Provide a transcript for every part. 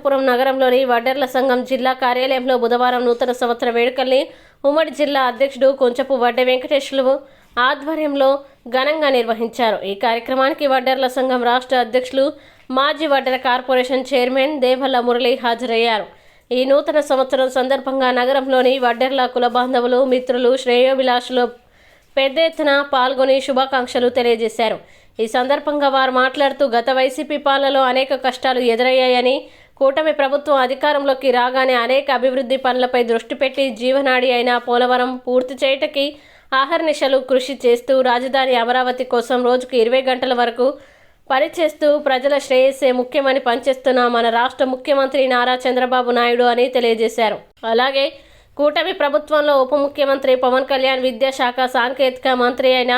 అనంతపురం నగరంలోని వడ్డెర్ల సంఘం జిల్లా కార్యాలయంలో బుధవారం నూతన సంవత్సర వేడుకల్ని ఉమ్మడి జిల్లా అధ్యక్షుడు కొంచెపు వడ్డె వెంకటేశ్వరు ఆధ్వర్యంలో ఘనంగా నిర్వహించారు. ఈ కార్యక్రమానికి వడ్డర్ల సంఘం రాష్ట్ర అధ్యక్షులు మాజీ వడ్డెర కార్పొరేషన్ చైర్మన్ దేవల్ల మురళి హాజరయ్యారు. ఈ నూతన సంవత్సరం సందర్భంగా నగరంలోని వడ్డెర్ల కుల బాంధవులు మిత్రులు శ్రేయోభిలాషులు పెద్ద ఎత్తున పాల్గొని శుభాకాంక్షలు తెలియజేశారు. ఈ సందర్భంగా వారు మాట్లాడుతూ గత వైసీపీ పాలనలో అనేక కష్టాలు ఎదురయ్యాయని కూటమి ప్రభుత్వం అధికారంలోకి రాగానే అనేక అభివృద్ధి పనులపై దృష్టి పెట్టి జీవనాడి అయిన పోలవరం పూర్తి చేయటకి ఆహర్నిశలు కృషి చేస్తూ రాజధాని అమరావతి కోసం రోజుకు ఇరవై గంటల వరకు పనిచేస్తూ ప్రజల శ్రేయస్సే ముఖ్యమని పనిచేస్తున్న మన రాష్ట్ర ముఖ్యమంత్రి నారా చంద్రబాబు నాయుడు అని తెలియజేశారు. అలాగే కూటమి ప్రభుత్వంలో ఉప ముఖ్యమంత్రి పవన్ కళ్యాణ్ విద్యాశాఖ సాంకేతిక మంత్రి అయిన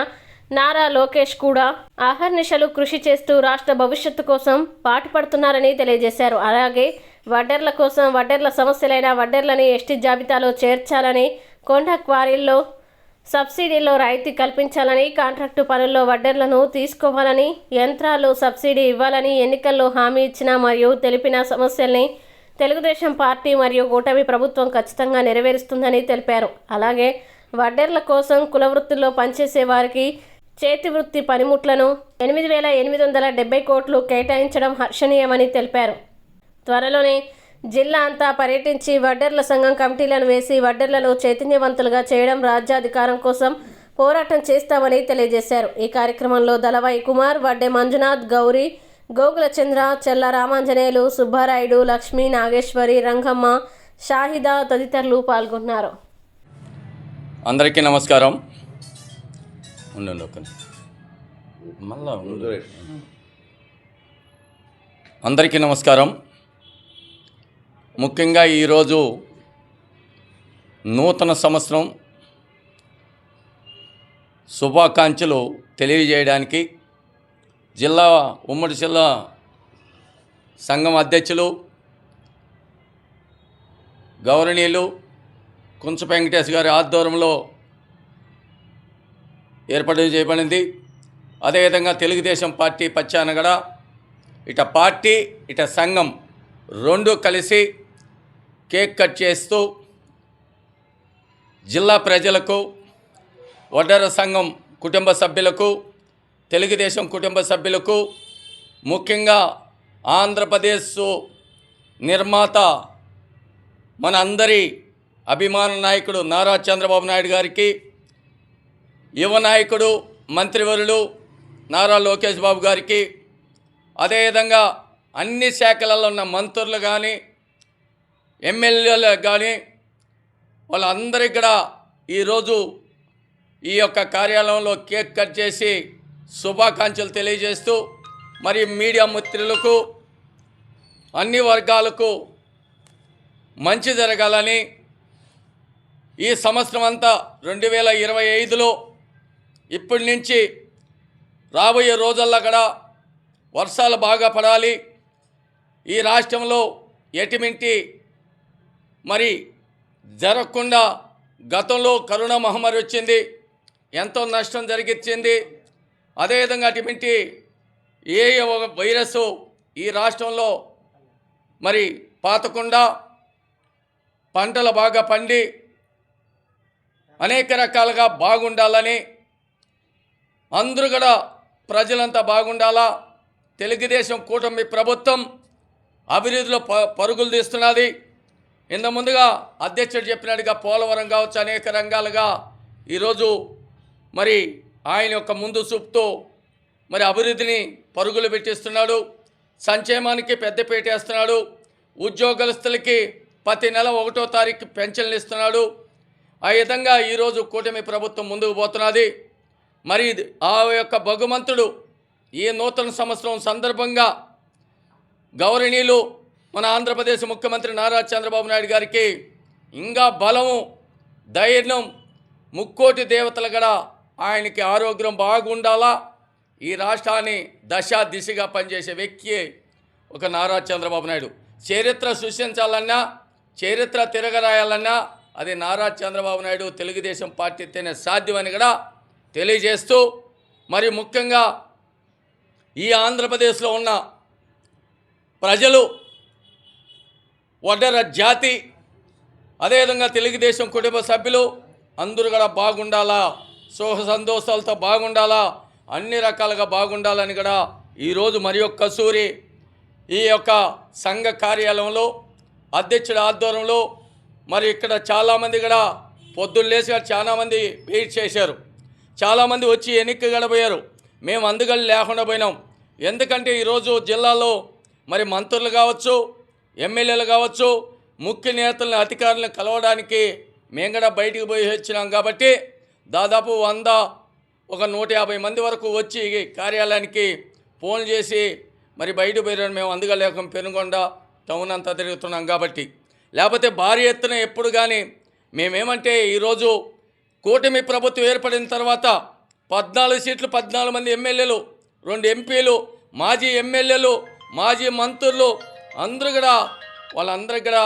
నారా లోకేష్ కూడా ఆహర్నిశలు కృషి చేస్తూ రాష్ట్ర భవిష్యత్తు కోసం పాటుపడుతున్నారని తెలియజేశారు. అలాగే వడ్డర్ల కోసం వడ్డెర్ల సమస్యలైన వడ్డర్లని ఎస్టీ జాబితాలో చేర్చాలని కొండ క్వారీల్లో సబ్సిడీలో రాయితీ కల్పించాలని కాంట్రాక్టు పనుల్లో వడ్డర్లను తీసుకోవాలని యంత్రాలు సబ్సిడీ ఇవ్వాలని ఎన్నికల్లో హామీ ఇచ్చిన మరియు తెలిపిన సమస్యల్ని తెలుగుదేశం పార్టీ మరియు కూటమి ప్రభుత్వం ఖచ్చితంగా నెరవేరుస్తుందని తెలిపారు. అలాగే వడ్డెర్ల కోసం కుల వృత్తుల్లో పనిచేసే వారికి చేతి వృత్తి పనిముట్లను ఎనిమిది వేల ఎనిమిది వందల డెబ్బై కోట్లు కేటాయించడం హర్షణీయమని తెలిపారు. త్వరలోనే జిల్లా అంతా పర్యటించి వడ్డర్ల సంఘం కమిటీలను వేసి వడ్డర్లలో చైతన్యవంతులుగా చేయడం రాజ్యాధికారం కోసం పోరాటం చేస్తామని తెలియజేశారు. ఈ కార్యక్రమంలో దళవాయి కుమార్ వడ్డే మంజునాథ్ గౌరీ గోకుల చంద్ర చెల్ల రామాంజనేయులు సుబ్బారాయుడు లక్ష్మీ నాగేశ్వరి రంగమ్మ షాహిదా తదితరులు పాల్గొన్నారు. అందరికీ నమస్కారం. ఉండండి ఒక్క మళ్ళా అందరికీ నమస్కారం. ముఖ్యంగా ఈరోజు నూతన సంవత్సరం శుభాకాంక్షలు తెలియజేయడానికి జిల్లా ఉమ్మడి జిల్లా సంఘం అధ్యక్షులు గౌరవనీయులు కుంచ వెంకటేష్ గారి ఆధ్వర్యంలో ఏర్పాటు చేయబడింది. అదేవిధంగా తెలుగుదేశం పార్టీ పచ్చానగడ ఇట పార్టీ ఇట సంఘం రెండు కలిసి కేక్ కట్ చేస్తూ జిల్లా ప్రజలకు వడ్డర సంఘం కుటుంబ సభ్యులకు తెలుగుదేశం కుటుంబ సభ్యులకు ముఖ్యంగా ఆంధ్రప్రదేశ్ నిర్మాత మన అందరి అభిమాన నాయకుడు నారా చంద్రబాబు నాయుడు గారికి యువ నాయకుడు మంత్రివరులు నారా లోకేష్ బాబు గారికి అదేవిధంగా అన్ని శాఖలలో ఉన్న మంత్రులు కానీ ఎమ్మెల్యేలు కానీ వాళ్ళందరికీ కూడా ఈరోజు ఈ యొక్క కార్యాలయంలో కేక్ కట్ చేసి శుభాకాంక్షలు తెలియజేస్తూ మరి మీడియా మిత్రులకు అన్ని వర్గాలకు మంచి జరగాలని ఈ సంవత్సరం అంతా రెండు వేల ఇరవై ఐదులో ఇప్పటి నుంచి రాబోయే రోజుల్లో కూడా వర్షాలు బాగా పడాలి. ఈ రాష్ట్రంలో ఎటువంటి మరి జరగకుండా గతంలో కరోనా మహమ్మారి వచ్చింది ఎంతో నష్టం జరిగించింది అదేవిధంగా అటువంటి ఏ ఒక వైరస్ ఈ రాష్ట్రంలో మరి పాతకుండా పంటలు బాగా పండి అనేక రకాలుగా బాగుండాలని అందరూ కూడా ప్రజలంతా బాగుండాలా? తెలుగుదేశం కూటమి ప్రభుత్వం అభివృద్ధిలో ప పరుగులు తీస్తున్నది. ఇంత ముందుగా అధ్యక్షుడు చెప్పినట్టుగా పోలవరం కావచ్చు అనేక రంగాలుగా ఈరోజు మరి ఆయన యొక్క ముందు చూపుతూ మరి అభివృద్ధిని పరుగులు పెట్టిస్తున్నాడు. సంక్షేమానికి పెద్దపీట వేస్తున్నాడు. ఉద్యోగస్తులకి ప్రతి నెల ఒకటో తారీఖు పెన్షన్లు ఇస్తున్నాడు. ఆ విధంగా ఈరోజు కూటమి ప్రభుత్వం ముందుకు పోతున్నది. మరి ఆ యొక్క భగవంతుడు ఈ నూతన సంవత్సరం సందర్భంగా గౌరవనీయులు మన ఆంధ్రప్రదేశ్ ముఖ్యమంత్రి నారా చంద్రబాబు నాయుడు గారికి ఇంకా బలము ధైర్యం ముక్కోటి దేవతలు కూడా ఆయనకి ఆరోగ్యం బాగుండాలా? ఈ రాష్ట్రాన్ని దశ దిశగా పనిచేసే వ్యక్తి ఒక నారా చంద్రబాబు నాయుడు. చరిత్ర సృష్టించాలన్నా చరిత్ర తిరగరాయాలన్నా అది నారా చంద్రబాబు నాయుడు తెలుగుదేశం పార్టీతోనే సాధ్యమని కూడా తెలియజేస్తూ మరి ముఖ్యంగా ఈ ఆంధ్రప్రదేశ్లో ఉన్న ప్రజలు వడ్డర జాతి అదేవిధంగా తెలుగుదేశం కుటుంబ సభ్యులు అందరూ కూడా బాగుండాలా సుఖ సంతోషాలతో బాగుండాలా అన్ని రకాలుగా బాగుండాలని కూడా ఈరోజు మరి ఒక్క సూరి ఈ యొక్క సంఘ కార్యాలయంలో అధ్యక్షుడి ఆధ్వర్యంలో మరి ఇక్కడ చాలామంది కూడా పొద్దున్న లేచి చాలామంది వెయిట్ చేశారు. చాలామంది వచ్చి ఎన్నిక గడపోయారు మేము అందుకని లేకుండా పోయినాం. ఎందుకంటే ఈరోజు జిల్లాలో మరి మంత్రులు కావచ్చు ఎమ్మెల్యేలు కావచ్చు ముఖ్య నేతలను అధికారులను కలవడానికి మేము కూడా బయటికి పోయి వచ్చినాం కాబట్టి దాదాపు వంద ఒక నూట యాభై మంది వరకు వచ్చి కార్యాలయానికి ఫోన్ చేసి మరి బయట పోయిన మేము అందుకలేక పెనుగొండ టౌన్ అంతా తిరుగుతున్నాం కాబట్టి. లేకపోతే భారీ ఎత్తున ఎప్పుడు కానీ మేమేమంటే ఈరోజు కూటమి ప్రభుత్వం ఏర్పడిన తర్వాత పద్నాలుగు సీట్లు పద్నాలుగు మంది ఎమ్మెల్యేలు రెండు ఎంపీలు మాజీ ఎమ్మెల్యేలు మాజీ మంత్రులు అందరూ కూడా వాళ్ళందరికీ కూడా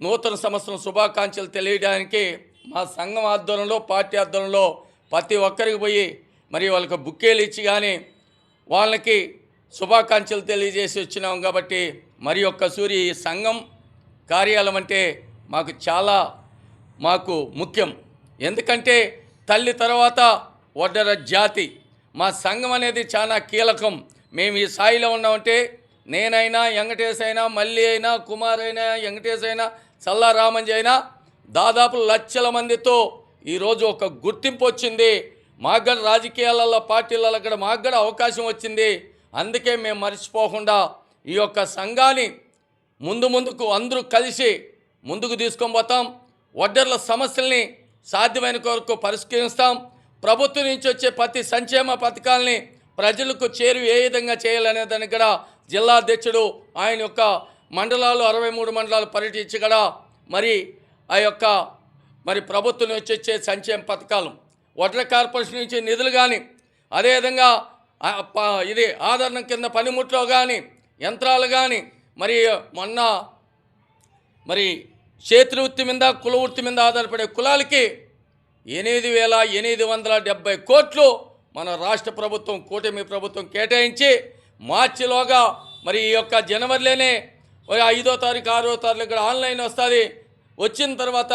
నూతన సంవత్సరం శుభాకాంక్షలు తెలియడానికి మా సంఘం ఆధ్వర్యంలో పార్టీ ఆధ్వర్యంలో ప్రతి ఒక్కరికి పోయి మరి వాళ్ళకి బుక్కేలు ఇచ్చి కానీ వాళ్ళకి శుభాకాంక్షలు తెలియజేసి వచ్చినాం కాబట్టి మరి ఒక్క సూరి ఈ సంఘం కార్యాలయం అంటే మాకు చాలా మాకు ముఖ్యం. ఎందుకంటే తల్లి తర్వాత వడ్డర జాతి. మా సంఘం అనేది చాలా కీలకం. మేము ఈ స్థాయిలో ఉన్నామంటే నేనైనా వెంకటేశ్ అయినా మల్లి అయినా కుమార్ అయినా వెంకటేశ్ అయినా చల్లారామంజీ అయినా దాదాపు లక్షల మందితో ఈరోజు ఒక గుర్తింపు వచ్చింది. మాకు కూడా రాజకీయాలలో పార్టీలలో కూడా మాకు కూడా అవకాశం వచ్చింది. అందుకే మేము మర్చిపోకుండా ఈ యొక్క సంఘాన్ని ముందు ముందుకు అందరూ కలిసి ముందుకు తీసుకొని పోతాం. వడ్డర్ల సమస్యల్ని సాధ్యమైన కొరకు పరిష్కరిస్తాం. ప్రభుత్వం నుంచి వచ్చే ప్రతి సంక్షేమ పథకాలని ప్రజలకు చేరు ఏ విధంగా చేయాలనే దానికి కూడా జిల్లా అధ్యక్షుడు ఆయన యొక్క మండలాలు అరవై మూడు మండలాలు పర్యటించి కూడా మరి ఆ యొక్క మరి ప్రభుత్వం నుంచి వచ్చే సంక్షేమ పథకాలు. వడ్ల కార్పొరేషన్ నుంచి నిధులు కానీ అదేవిధంగా ఇది ఆదరణ కింద పనిముట్లో కానీ యంత్రాలు కానీ మరి మొన్న మరి చేతుల వృత్తి మీద కుల వృత్తి మీద ఆధారపడే కులాలకి ఎనిమిది వేల ఎనిమిది వందల డెబ్బై కోట్లు మన రాష్ట్ర ప్రభుత్వం కూటమి ప్రభుత్వం కేటాయించి మార్చిలోగా మరి ఈ యొక్క జనవరిలోనే ఐదో తారీఖు ఆరో తారీఖు ఇక్కడ ఆన్లైన్ వస్తుంది. వచ్చిన తర్వాత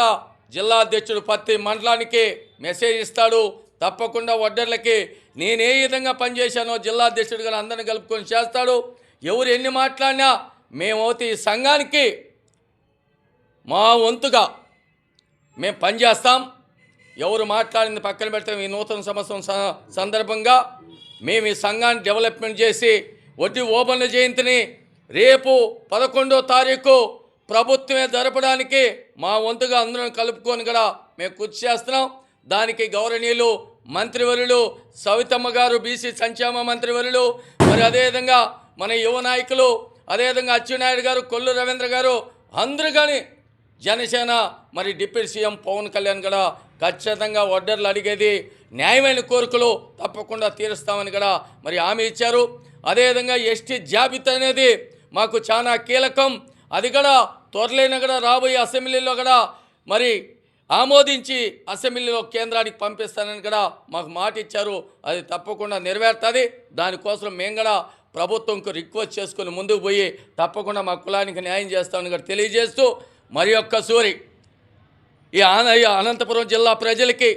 జిల్లా అధ్యక్షుడు ప్రతి మండలానికి మెసేజ్ ఇస్తాడు. తప్పకుండా వడ్డర్లకి నేను ఏ విధంగా పనిచేశానో జిల్లా అధ్యక్షుడు గారు అందరిని కలుపుకొని చేస్తాడు. ఎవరు ఎన్ని మాట్లాడినా మేమవుతే ఈ సంఘానికి మా వంతుగా మేము పనిచేస్తాం ఎవరు మాట్లాడింది పక్కన పెడతాం ఈ నూతన సంవత్సరం స- సందర్భంగా మేము ఈ సంఘాన్ని డెవలప్మెంట్ చేసి వడ్డీ ఓబన్న జయంతిని రేపు పదకొండో తారీఖు ప్రభుత్వమే జరపడానికి మా వంతుగా అందరం కలుపుకొని కూడా మేము కృషి చేస్తున్నాం. దానికి గౌరవనీయులు మంత్రివర్యులు సవితమ్మ గారు బీసీ సంక్షేమ మంత్రివర్యులు మరి అదేవిధంగా మన యువ నాయకులు అదేవిధంగా అచ్చెన్నాయుడు గారు కొల్లు రవీంద్ర గారు అందరూ కానీ జనసేన మరి డిప్యూటీ సీఎం పవన్ కళ్యాణ్ కూడా ఖచ్చితంగా వడ్డర్లు అడిగేది న్యాయమైన కోరికలు తప్పకుండా తీరుస్తామని కూడా మరి హామీ ఇచ్చారు. అదేవిధంగా ఎస్టీ జాబితా అనేది మాకు చాలా కీలకం. అది కూడా త్వరలైన కూడా రాబోయే అసెంబ్లీలో కూడా మరి ఆమోదించి అసెంబ్లీలో కేంద్రానికి పంపిస్తానని కూడా మాకు మాట ఇచ్చారు. అది తప్పకుండా నెరవేరుతుంది. దానికోసం మేము కూడా ప్రభుత్వంకు రిక్వెస్ట్ చేసుకుని ముందుకు పోయి తప్పకుండా మా కులానికి న్యాయం చేస్తామని కూడా తెలియజేస్తూ మరి ఒక్కసూరి ఈ ఆన ఈ అనంతపురం జిల్లా ప్రజలకి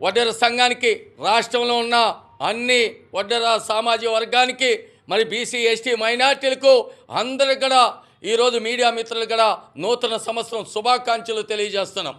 వడ్డెర సంఘానికి రాష్ట్రంలో ఉన్న అన్ని వడ్డెర సామాజిక వర్గానికి మరి బీసీ ఎస్టీ మైనార్టీలకు అందరికి కూడా ఈరోజు మీడియా మిత్రులు కూడా నూతన సంవత్సరం శుభాకాంక్షలు తెలియజేస్తున్నాం.